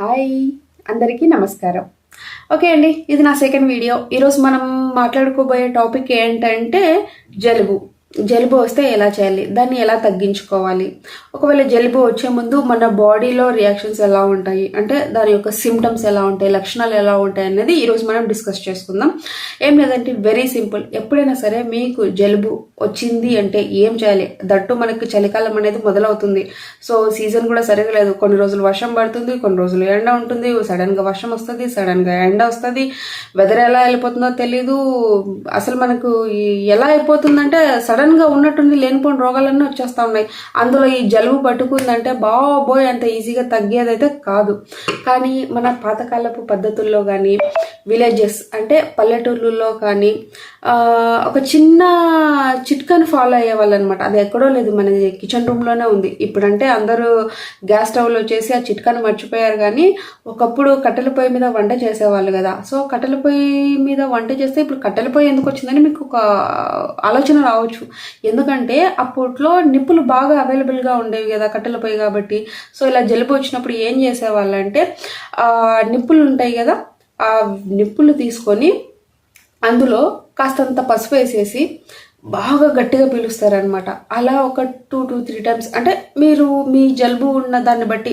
Hi అందరికీ నమస్కారం. Okay అండి ఇది నా సెకండ్ వీడియో ఈరోజు మనం మాట్లాడుకోబోయే టాపిక్ ఏంటంటే జలుబు. జలుబు వస్తే ఎలా చేయాలి? దాన్ని ఎలా తగ్గించుకోవాలి? ఒకవేళ జలుబు వచ్చే ముందు మన బాడీలో రియాక్షన్స్ ఎలా ఉంటాయి? అంటే దాని యొక్క సిమ్టమ్స్ ఎలా ఉంటాయి? లక్షణాలు ఎలా ఉంటాయి అనేది ఈరోజు మనం డిస్కస్ చేసుకుందాం. ఏం లేదంటే వెరీ సింపుల్ ఎప్పుడైనా సరే మీకు జలుబు వచ్చింది అంటే ఏం చేయాలి? దట్టు మనకి చలికాలం అనేది మొదలవుతుంది. సో సీజన్ కూడా సరిగా లేదు కొన్ని రోజులు వర్షం పడుతుంది కొన్ని రోజులు ఎండ ఉంటుంది. సడన్గా వర్షం వస్తుంది సడన్గా ఎండ వస్తుంది. వెదర్ ఎలా వెళ్ళిపోతుందో తెలీదు. అసలు మనకు ఎలా అయిపోతుందంటే సడన్గా ఉన్నట్టుంది ఉన్నట్టుండి లేనిపోయిన రోగాలన్నీ వచ్చేస్తూ ఉన్నాయి. అందులో ఈ జలుబు పట్టుకుందంటే బాబోయ్! అంత ఈజీగా తగ్గేదైతే కాదు. కానీ మన పాతకాలపు పద్ధతుల్లో కానీ విలేజెస్ అంటే పల్లెటూర్లలో కానీ ఒక చిన్న చిట్కాను ఫాలో అయ్యేవాళ్ళు అనమాట అది ఎక్కడో లేదు మన కిచెన్ రూమ్లోనే ఉంది. ఇప్పుడంటే అందరూ గ్యాస్ స్టవ్లో చేసి ఆ చిట్కాను మర్చిపోయారు కానీ ఒకప్పుడు కట్టెల పొయ్యి మీద వంట చేసేవాళ్ళు కదా. సో కట్టెల పొయ్యి మీద వంట చేస్తే ఇప్పుడు కట్టెల పొయ్యి ఎందుకు వచ్చిందని మీకు ఒక ఆలోచన రావచ్చు. ఎందుకంటే అప్పట్లో నిప్పులు బాగా అవైలబుల్గా ఉండేవి కదా కట్టెల పొయ్యి కాబట్టి. సో ఇలా జలుబు వచ్చినప్పుడు ఏం చేసేవాళ్ళు అంటే నిప్పులు ఉంటాయి కదా ఆ నిప్పులు తీసుకొని అందులో కాస్తంత పసుపు వేసేసి బాగా గట్టిగా పీలుస్తారనమాట అలా ఒక టూ టూ త్రీ టైమ్స్ అంటే మీరు మీ జలుబు ఉన్న దాన్ని బట్టి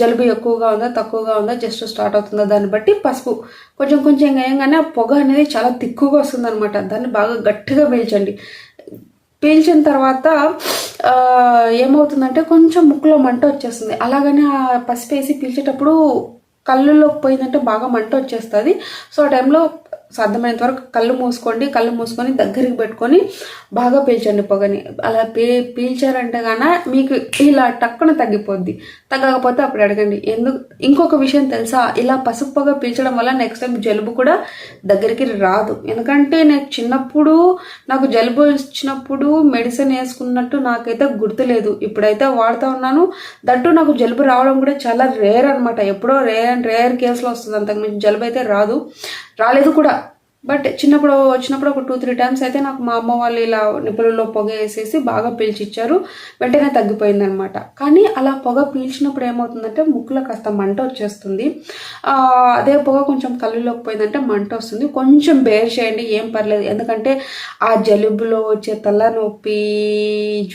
జలుబు ఎక్కువగా ఉందా తక్కువగా ఉందా జస్ట్ స్టార్ట్ అవుతుందా దాన్ని బట్టి పసుపు. కొంచెం కొంచెం వేయంగానే ఆ పొగ అనేది చాలా తిక్కుగా వస్తుందనమాట దాన్ని బాగా గట్టిగా పీల్చండి. పీల్చిన తర్వాత ఏమవుతుందంటే కొంచెం ముక్కులో మంట వచ్చేస్తుంది. అలాగనే ఆ పసుపు వేసి పీల్చేటప్పుడు కళ్ళులోకి పోయిందంటే బాగా మంట వచ్చేస్తుంది. సో ఆ టైంలో సాధ్యమైనంత వరకు కళ్ళు మూసుకోండి కళ్ళు మూసుకొని దగ్గరికి పెట్టుకొని బాగా పీల్చండి పొగని. అలా పీ పీల్చారంటే గాన మీకు ఇలా టక్కున తగ్గిపోద్ది. తగ్గకపోతే అప్పుడు అడగండి. ఎందుకు ఇంకొక విషయం తెలుసా? ఇలా పసుపు పొగ పీల్చడం వల్ల నెక్స్ట్ టైం జలుబు కూడా దగ్గరికి రాదు. ఎందుకంటే నేను చిన్నప్పుడు నాకు జలుబు వచ్చినప్పుడు మెడిసిన్ వేసుకున్నట్టు నాకైతే గుర్తులేదు. ఇప్పుడైతే వాడుతూ ఉన్నాను. దట్టు నాకు జలుబు రావడం కూడా చాలా రేర్ అనమాట ఎప్పుడో రేర్ అండ్ రేర్ కేసులో వస్తుంది. అంతకుమించి జలుబు అయితే రాదు. రాలేదు కూడా. బట్ చిన్నప్పుడు వచ్చినప్పుడు ఒక టూ త్రీ టైమ్స్ అయితే నాకు మా అమ్మ వాళ్ళు ఇలా నిప్పులలో పొగ వేసేసి బాగా పీల్చిచ్చారు. వెంటనే తగ్గిపోయింది అనమాట కానీ అలా పొగ పీల్చినప్పుడు ఏమవుతుందంటే ముక్కులో కాస్త మంట వచ్చేస్తుంది. అదే పొగ కొంచెం కళ్ళులోకి పోయిందంటే మంట వస్తుంది. కొంచెం బేర్ చేయండి ఏం పర్లేదు. ఎందుకంటే ఆ జలుబులో వచ్చే తలనొప్పి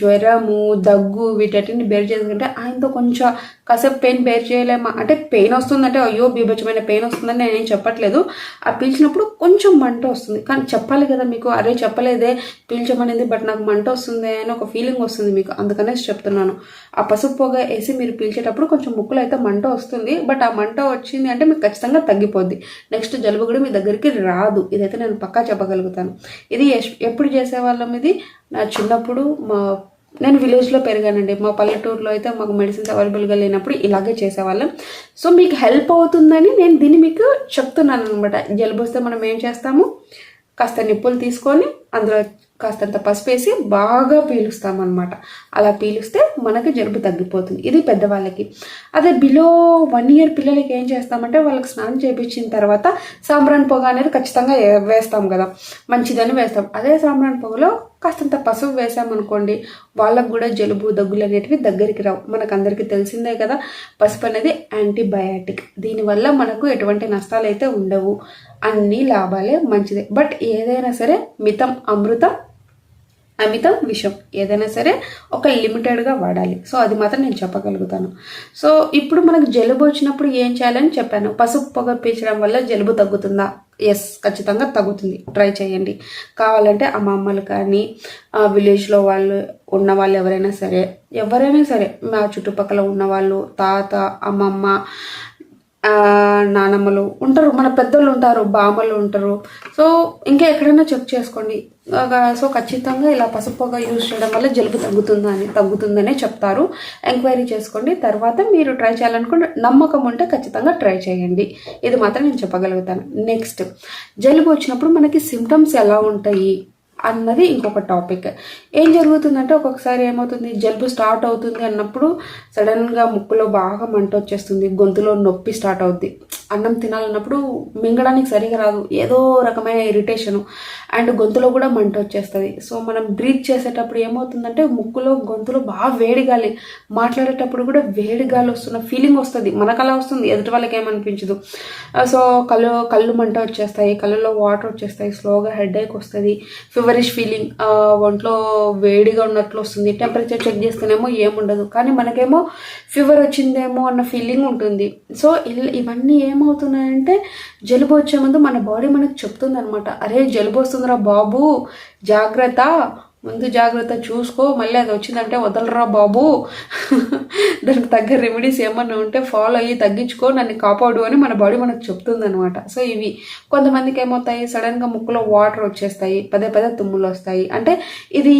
జ్వరము దగ్గు వీటన్నిటిని బేర్ చేసుకుంటే ఆయనతో కొంచెం కాసేపు పెయిన్ బేర్ చేయలేమా? అంటే పెయిన్ వస్తుందంటే అయ్యో బీభత్సమైన పెయిన్ వస్తుందని నేనేం చెప్పట్లేదు. ఆ పీల్చినప్పుడు కొంచెం మంట వస్తుంది. కానీ చెప్పాలి కదా మీకు అరే చెప్పలేదే పీల్చమనింది బట్ నాకు మంట వస్తుంది అని ఒక ఫీలింగ్ వస్తుంది మీకు. అందుకనేసి చెప్తున్నాను. ఆ పసుపు పొగ వేసి మీరు పీల్చేటప్పుడు కొంచెం ముక్కులో అయితే మంట వస్తుంది బట్ ఆ మంట వచ్చింది అంటే మీకు ఖచ్చితంగా తగ్గిపోద్ది. నెక్స్ట్ జలుబు కూడా మీ దగ్గరికి రాదు. ఇదైతే నేను పక్కా చెప్పగలుగుతాను. ఇది ఎప్పుడు చేసేవాళ్ళం ఇది? నా చిన్నప్పుడు మా నేను విలేజ్లో పెరిగానండి. మా పల్లెటూరులో అయితే మాకు మెడిసిన్స్ అవైలబుల్గా లేనప్పుడు ఇలాగే చేసేవాళ్ళం. సో మీకు హెల్ప్ అవుతుందని నేను దీన్ని మీకు చెప్తున్నాను అనమాట జలుబు వస్తే మనం ఏం చేస్తాము? కాస్త నిప్పులు తీసుకొని అందులో కాస్తంత పసుపు వేసి బాగా పీలుస్తామన్నమాట. అలా పీలుస్తే మనకి జలుబు తగ్గిపోతుంది. ఇది పెద్దవాళ్ళకి. అదే బిలో వన్ ఇయర్ పిల్లలకి ఏం చేస్తామంటే వాళ్ళకి స్నానం చేయించిన తర్వాత సాంబ్రాన్ పొగ అనేది ఖచ్చితంగా వేస్తాం కదా. మంచిదని వేస్తాం. అదే సాంబ్రాన్ పొగలో కాస్తంత పసుపు వేసామనుకోండి వాళ్ళకు కూడా జలుబు దగ్గులు అనేటివి దగ్గరికి రావు. మనకు అందరికీ తెలిసిందే కదా పసుపు అనేది యాంటీబయాటిక్. దీనివల్ల మనకు ఎటువంటి నష్టాలు అయితే ఉండవు. అన్ని లాభాలే మంచిదే. బట్ ఏదైనా సరే మితం అమృతం అమితం విషం. ఏదైనా సరే ఒక లిమిటెడ్గా వాడాలి. సో అది మాత్రం నేను చెప్పగలుగుతాను. సో ఇప్పుడు మనకు జలుబు వచ్చినప్పుడు ఏం చేయాలని చెప్పాను. పసుపు పొగ పీల్చడం వల్ల జలుబు తగ్గుతుందా? ఎస్ ఖచ్చితంగా తగ్గుతుంది. ట్రై చేయండి. కావాలంటే అమ్మమ్మలు కానీ విలేజ్లో వాళ్ళు ఉన్న వాళ్ళు ఎవరైనా సరే ఎవరైనా సరే మా చుట్టుపక్కల ఉన్న వాళ్ళు తాత అమ్మమ్మ నానమ్మలు ఉంటారు. మన పెద్దలు ఉంటారు బామ్మలు ఉంటారు. సో ఇంకా ఎక్కడైనా చెక్ చేసుకోండి. సో ఖచ్చితంగా ఇలా పసుపు పొగ యూజ్ చేయడం వల్ల జలుబు తగ్గుతుందని తగ్గుతుందనే చెప్తారు. ఎంక్వైరీ చేసుకోండి. తర్వాత మీరు ట్రై చేయాలనుకుంటే నమ్మకం ఉంటే ఖచ్చితంగా ట్రై చేయండి. ఇది మాత్రం నేను చెప్పగలుగుతాను. నెక్స్ట్ జలుబు వచ్చినప్పుడు మనకి సిమ్టమ్స్ ఎలా ఉంటాయి అన్నది ఇంకొక టాపిక్ ఏం జరుగుతుందంటే ఒక్కొక్కసారి ఏమవుతుంది? జలుబు స్టార్ట్ అవుతుంది అన్నప్పుడు సడన్గా ముక్కులో బాగా మంట వచ్చేస్తుంది గొంతులో నొప్పి స్టార్ట్ అవుద్ది. అన్నం తినాలన్నప్పుడు మింగడానికి సరిగా రాదు. ఏదో రకమైన ఇరిటేషను అండ్ గొంతులో కూడా మంట వచ్చేస్తుంది. సో మనం బ్రీత్ చేసేటప్పుడు ఏమవుతుందంటే ముక్కులో గొంతులో బాగా వేడిగాలి. మాట్లాడేటప్పుడు కూడా వేడిగాలి వస్తున్న ఫీలింగ్ వస్తుంది. మనకు అలా వస్తుంది. ఎదుటి వాళ్ళకి ఏమనిపించదు. Uh, సో కళ్ళు కళ్ళు మంట వచ్చేస్తాయి. కళ్ళలో వాటర్ వచ్చేస్తాయి. స్లోగా హెడ్ ఏక్ వస్తుంది ఫీవరిష్ ఫీలింగ్ ఒంట్లో వేడిగా ఉన్నట్లు వస్తుంది. టెంపరేచర్ చెక్ చేస్తేనేమో ఏముండదు. కానీ మనకేమో ఫీవర్ వచ్చిందేమో అన్న ఫీలింగ్ ఉంటుంది. సో ఇవన్నీ ఏం ఏమవుతున్నాయంటే జలుబు వచ్చే ముందు మన బాడీ మనకు చెప్తుంది అనమాట అరే జలుబు వస్తుందిరా బాబు జాగ్రత్త ముందు జాగ్రత్త చూసుకో. మళ్ళీ అది వచ్చిందంటే వదలరా బాబు. దానికి తగ్గ రెమెడీస్ ఏమన్నా ఉంటే ఫాలో అయ్యి తగ్గించుకో. నన్ను కాపాడు అని మన బాడీ మనకు చెప్తుంది అనమాట సో ఇవి కొంతమందికి ఏమవుతాయి? సడన్గా ముక్కులో వాటర్ వచ్చేస్తాయి. పదే పదే తుమ్ములు వస్తాయి. అంటే ఇది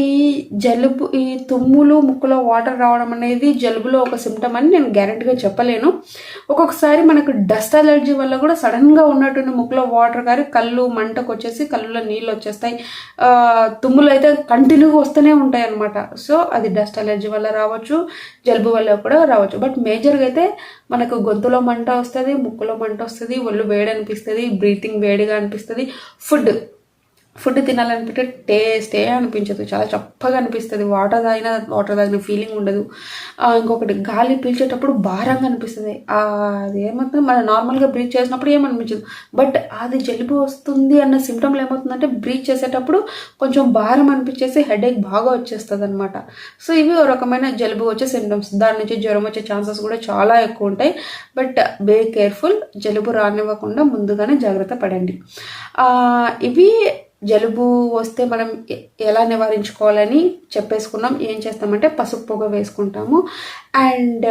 జలుబు ఈ తుమ్ములు ముక్కులో వాటర్ రావడం అనేది జలుబులో ఒక సిమ్టమ్ అని నేను గ్యారెంటీగా చెప్పలేను. ఒక్కొక్కసారి మనకు డస్ట్ అలర్జీ వల్ల కూడా సడన్గా ఉన్నటువంటి ముక్కులో వాటర్ కానీ కళ్ళు మంటకు వచ్చేసి కళ్ళులో నీళ్ళు వచ్చేస్తాయి. తుమ్ములు అయితే కంటి కంటిన్యూగా వస్తూనే ఉంటాయి అనమాట సో అది డస్ట్ అలర్జీ వల్ల రావచ్చు జలుబు వల్ల కూడా రావచ్చు. బట్ మేజర్గా అయితే మనకు గొంతులో మంట వస్తుంది ముక్కులో మంట వస్తుంది ఒళ్ళు వేడి అనిపిస్తుంది బ్రీతింగ్ వేడిగా అనిపిస్తుంది ఫుడ్. ఫుడ్ తినాలనిపిస్తే టేస్టే అనిపించదు. చాలా చప్పగా అనిపిస్తుంది. వాటర్ తాగిన వాటర్ తాగిన ఫీలింగ్ ఉండదు. ఇంకొకటి గాలి పీల్చేటప్పుడు భారంగా అనిపిస్తుంది. అది ఏమవుతుంది మనం నార్మల్గా బ్రీత్ చేసినప్పుడు ఏమనిపించదు. బట్ అది జలుబు వస్తుంది అన్న సిమ్టమ్లు ఏమవుతుందంటే బ్రీత్ చేసేటప్పుడు కొంచెం భారం అనిపించేసి హెడేక్ బాగా వచ్చేస్తుంది అనమాట సో ఇవి ఒక రకమైన జలుబు వచ్చే సిమ్టమ్స్ దాని నుంచి జ్వరం వచ్చే ఛాన్సెస్ కూడా చాలా ఎక్కువ ఉంటాయి. బట్ బే కేర్ఫుల్ జలుబు రానివ్వకుండా ముందుగానే జాగ్రత్త పడండి. ఇవి జలుబు వస్తే మనం ఎలా నివారించుకోవాలని చెప్పేసుకున్నాం. ఏం చేస్తామంటే పసుపు పొగ వేసుకుంటాము. అండ్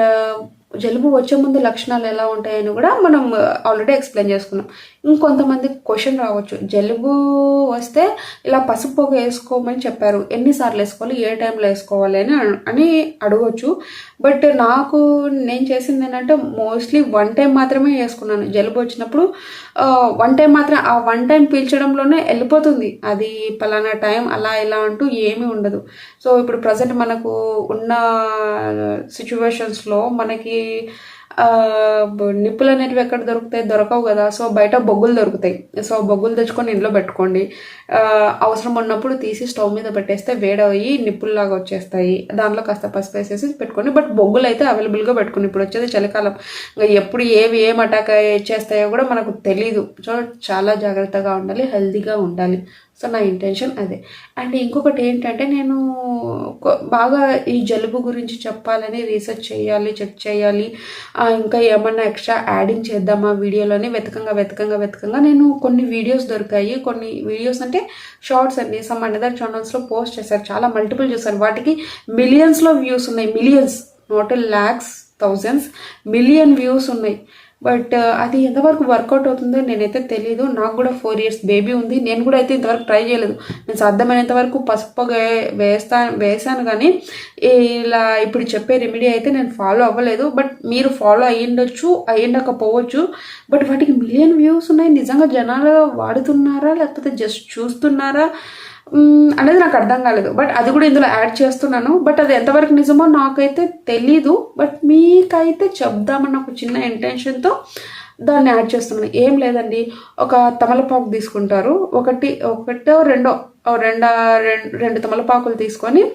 జలుబు వచ్చే ముందు లక్షణాలు ఎలా ఉంటాయని కూడా మనం ఆల్రెడీ ఎక్స్ప్లెయిన్ చేసుకున్నాం. ఇంకొంతమంది క్వశ్చన్ రావచ్చు. జలుబు వస్తే ఇలా పసుపు పొగ వేసుకోమని చెప్పారు. ఎన్నిసార్లు వేసుకోవాలి? ఏ టైంలో వేసుకోవాలి అని అని అడగవచ్చు బట్ నాకు నేను చేసింది ఏంటంటే మోస్ట్లీ వన్ టైం మాత్రమే వేసుకున్నాను. జలుబు వచ్చినప్పుడు వన్ టైం మాత్రం ఆ వన్ టైం పీల్చడంలోనే వెళ్ళిపోతుంది. అది పలానా టైం అలా ఇలా అంటూ ఏమీ ఉండదు. సో ఇప్పుడు ప్రజెంట్ మనకు ఉన్న సిచ్యువేషన్స్లో మనకి నిప్పులు అనేటివి ఎక్కడ దొరుకుతాయి? దొరకవు కదా. సో బయట బొగ్గులు దొరుకుతాయి. సో బొగ్గులు తెచ్చుకొని ఇంట్లో పెట్టుకోండి. అవసరం ఉన్నప్పుడు తీసి స్టవ్ మీద పెట్టేస్తే వేడయ్యి నిప్పుల్లాగా వచ్చేస్తాయి. దాంట్లో కాస్త పసుపు వేసేసి పెట్టుకోండి. బట్ బొగ్గులు అయితే అవైలబుల్గా పెట్టుకోండి. ఇప్పుడు వచ్చేది చలికాలం. ఎప్పుడు ఏవి ఏం అటాక్ చేస్తాయో కూడా మనకు తెలీదు. సో చాలా జాగ్రత్తగా ఉండాలి. హెల్తీగా ఉండాలి. సో నా ఇంటెన్షన్ అదే. అండ్ ఇంకొకటి ఏంటంటే నేను బాగా ఈ జలుబు గురించి చెప్పాలని రీసెర్చ్ చేయాలి చెక్ చేయాలి. ఇంకా ఏమన్నా ఎక్స్ట్రా యాడింగ్ చేద్దామా వీడియోలోనే వెతకంగా వెతకంగా వెతకంగా నేను కొన్ని వీడియోస్ దొరికాయి. కొన్ని వీడియోస్ అంటే షార్ట్స్ అండి. సమ్ అనదర్ ఛానల్స్లో పోస్ట్ చేశారు. చాలా మల్టిపుల్ చూసాను వాటికి మిలియన్స్లో వ్యూస్ ఉన్నాయి. Millions not lakhs thousands million views ఉన్నాయి. బట్ అది ఎంతవరకు వర్కౌట్ అవుతుందో నేనైతే తెలియదు నాకు కూడా ఫోర్ ఇయర్స్ బేబీ ఉంది. నేను కూడా అయితే ఇంతవరకు ట్రై చేయలేదు. నేను సాధ్యమైనంత వరకు పసుపు వేస్తా వేసాను కానీ ఇలా ఇప్పుడు చెప్పే రెమెడీ అయితే నేను ఫాలో అవ్వలేదు. బట్ మీరు ఫాలో అయ్యిండొచ్చు అయ్యిండకపోవచ్చు బట్ వాటికి మిలియన్ వ్యూస్ ఉన్నాయి. నిజంగా జనాలు వాడుతున్నారా? లేకపోతే జస్ట్ చూస్తున్నారా? అనేది నాకు అర్థం కాలేదు. బట్ అది కూడా ఇందులో యాడ్ చేస్తున్నాను. బట్ అది ఎంతవరకు నిజమో నాకైతే తెలీదు. బట్ మీకైతే చెప్దామన్న ఒక చిన్న ఇంటెన్షన్తో దాన్ని యాడ్ చేస్తున్నాను. ఏం లేదండి. ఒక తమలపాకు తీసుకుంటారు. ఒకటి ఒకటో రెండో రెండు రెండు తమలపాకులు తీసుకొని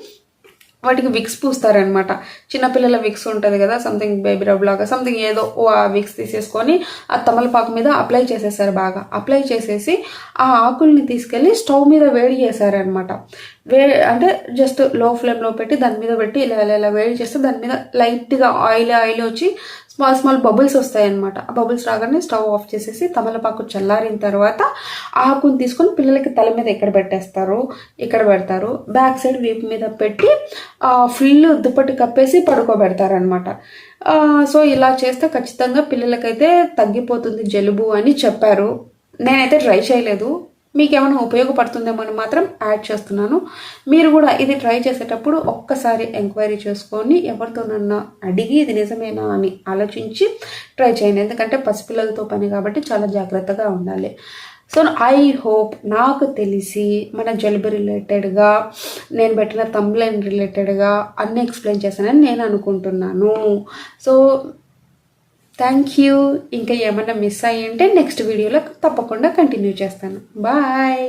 వాటికి విక్స్ పూస్తారనమాట చిన్నపిల్లల విక్స్ ఉంటుంది కదా సంథింగ్ బేబీ రబ్ లాగా సంథింగ్ ఏదో ఆ విక్స్ తీసేసుకొని ఆ తమలపాకు మీద అప్లై చేసేసారు బాగా. అప్లై చేసేసి ఆ ఆకుల్ని తీసుకెళ్ళి స్టవ్ మీద వేడి చేశారనమాట వే అంటే జస్ట్లో ఫ్లేమ్లో పెట్టి దాని మీద పెట్టి ఇలా ఇలా ఇలా వేడి చేస్తే దాని మీద లైట్గా ఆయిల్ ఆయిల్ వచ్చి స్మాల్ స్మాల్ బబుల్స్ వస్తాయి అన్నమాట ఆ బబుల్స్ రాగానే స్టవ్ ఆఫ్ చేసేసి తమలపాకు చల్లారిన తర్వాత ఆకుని తీసుకొని పిల్లలకి తల మీద ఎక్కడ పెట్టేస్తారు? ఇక్కడ పెడతారు? బ్యాక్ సైడ్ వీపు మీద పెట్టి ఫుల్ దుప్పటి కప్పేసి పడుకోబెడతారు అనమాట సో ఇలా చేస్తే ఖచ్చితంగా పిల్లలకైతే తగ్గిపోతుంది జలుబు అని చెప్పారు. నేనైతే ట్రై చేయలేదు. మీకు ఏమైనా ఉపయోగపడుతుందేమో అని మాత్రం యాడ్ చేస్తున్నాను. మీరు కూడా ఇది ట్రై చేసేటప్పుడు ఒక్కసారి ఎంక్వైరీ చేసుకొని ఎవరితోనన్నా అడిగి ఇది నిజమేనా అని ఆలోచించి ట్రై చేయండి. ఎందుకంటే పసిపిల్లలతో పని కాబట్టి చాలా జాగ్రత్తగా ఉండాలి. సో ఐ హోప్ నాకు తెలిసి మన జలుబు రిలేటెడ్గా నేను పెట్టిన తమ్లైన్ రిలేటెడ్గా అన్నీ ఎక్స్ప్లెయిన్ చేశానని నేను అనుకుంటున్నాను. సో థ్యాంక్ యూ ఇంకా ఏమైనా మిస్ అయ్యి ఉంటే నెక్స్ట్ వీడియోలో తప్పకుండా కంటిన్యూ చేస్తాను. బాయ్